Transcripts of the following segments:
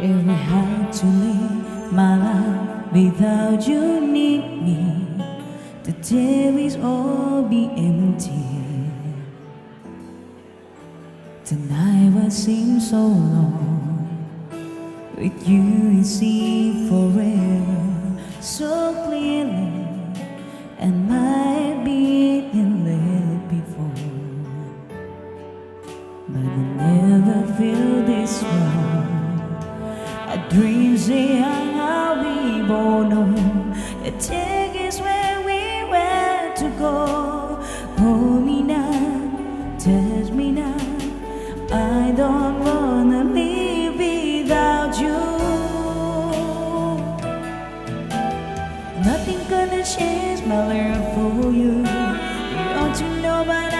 If I had to leave my life without you need me, the days would all be empty. Tonight will seem so long. With you, it's forever. for you. Ought to know by now.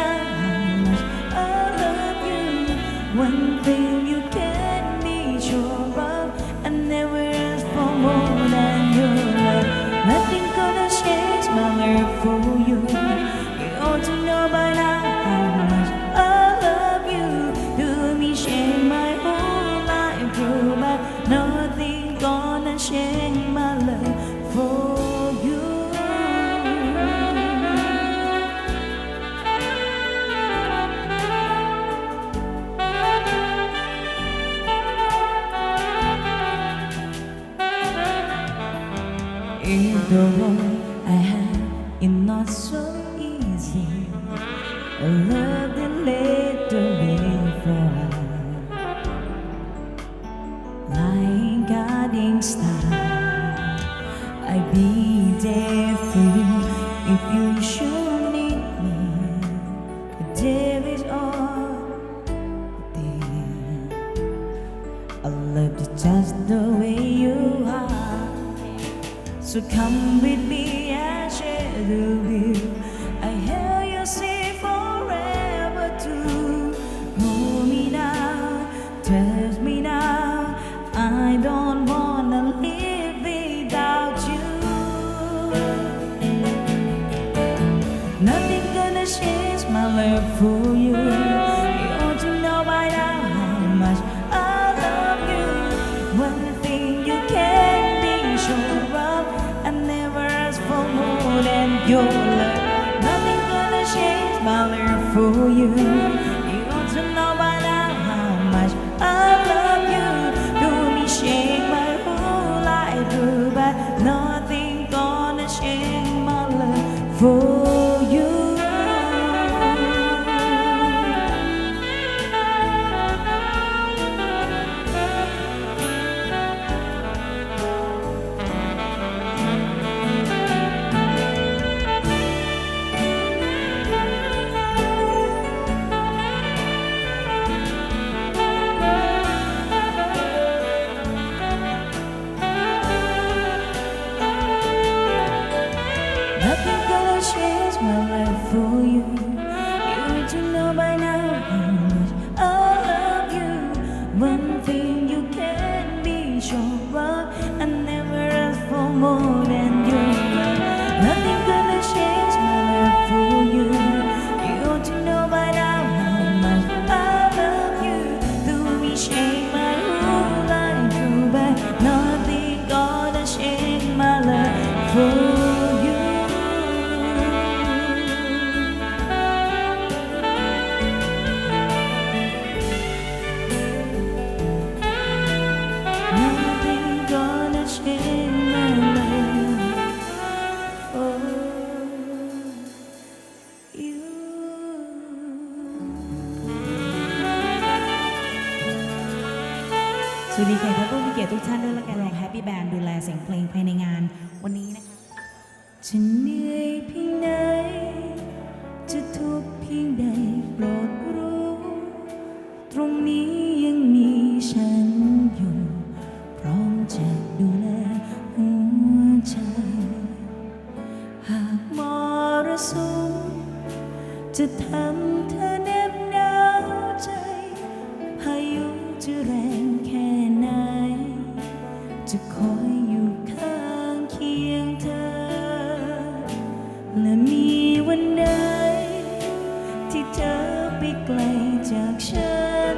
vos ทุกท่านด้วยละกันของ Happy Band ดูแลเสียงเพลงภายในงานวันนี้นะคะจะเหนื่อยเพียงไหนจะทุกเพียงใดโปรดรู้ ตรงนี้ยังมีฉันอยู่ พร้อมจะดูแลหัวใจ หากมรสุมจะทำ จะคอยอยู่ข้างเคียงเธอ และมีวันใดที่เธอไปไกลจากฉัน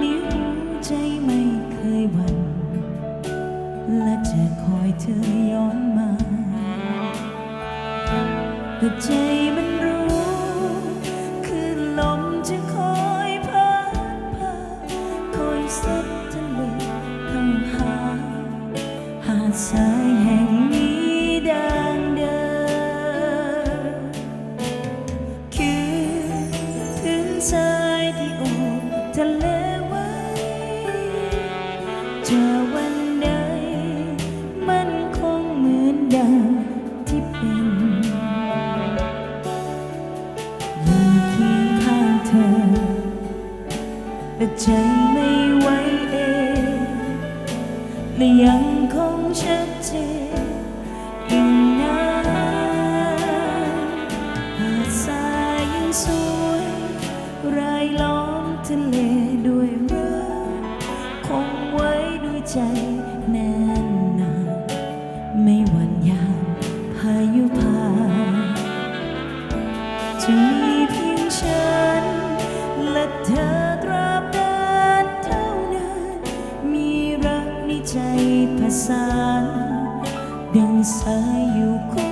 มีหัวใจไม่เคยหวั่น และจะคอยเธอย้อนมา แต่ใจมันรู้คือลมจะคอยพัดพาคอยสัดทะเล สายแห่งนี้ดังเดิมคือพื้นทรายที่โอบทะเลไว้จะวันใดมันคงเหมือนดังที่เป็นอยู่เคียงข้างเธอแต่ใจไม่ไหวเองและยัง คงชัดเจน ใจผสานดังสายอยู่ค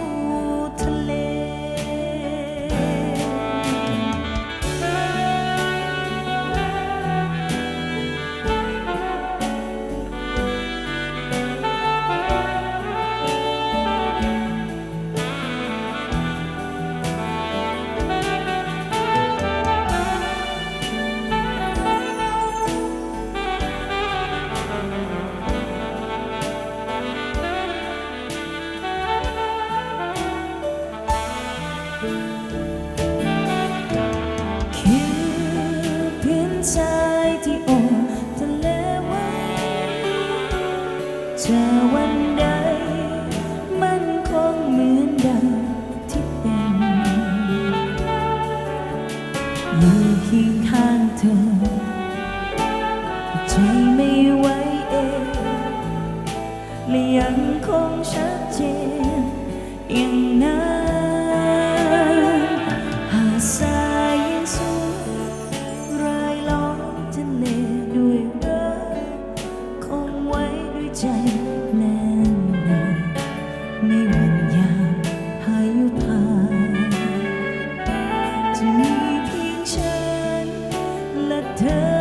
ที่ข้างเธอใจไม่ไหวเองและยังคงชัดเจนยังนั้น 的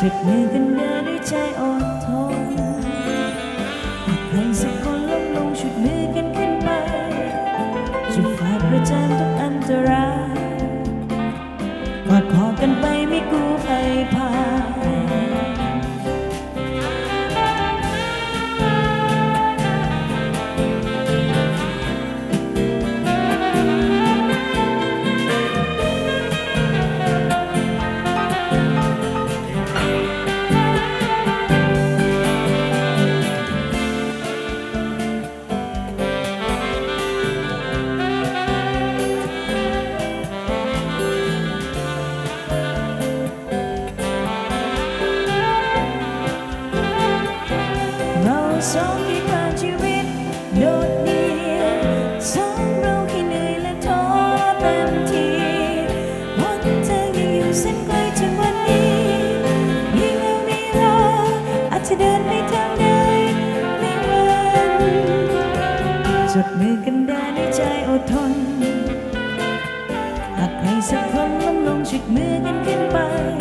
Take me สองทผ่านชีวิตโดดเดี่ยวสองเราที่เหนื่อยและท้อเต็มทีวันเธอยังอยู่เสนไกลถึวันนี้มีเรามีราอาจจะเดินไปทางใดไม่วันจัมือกันได้ด้วใจอดทนหากใครสักคนล้มลงชุดมือกันขึ้นไป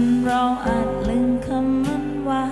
นเราอาจลืมคำมันว่า